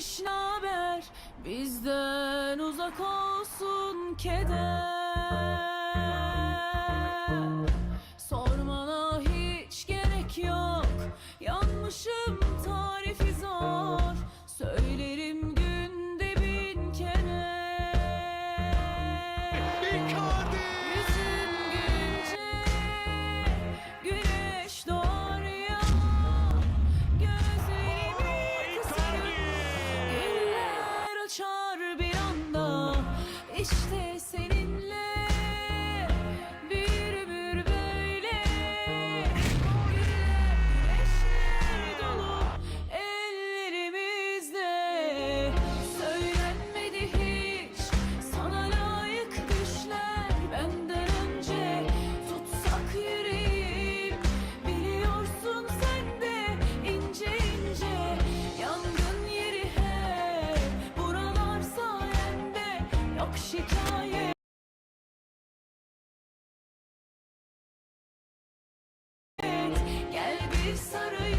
iş naber Bizden uzak olsun keder. Son işte yok şikayet. Gel bir sarıl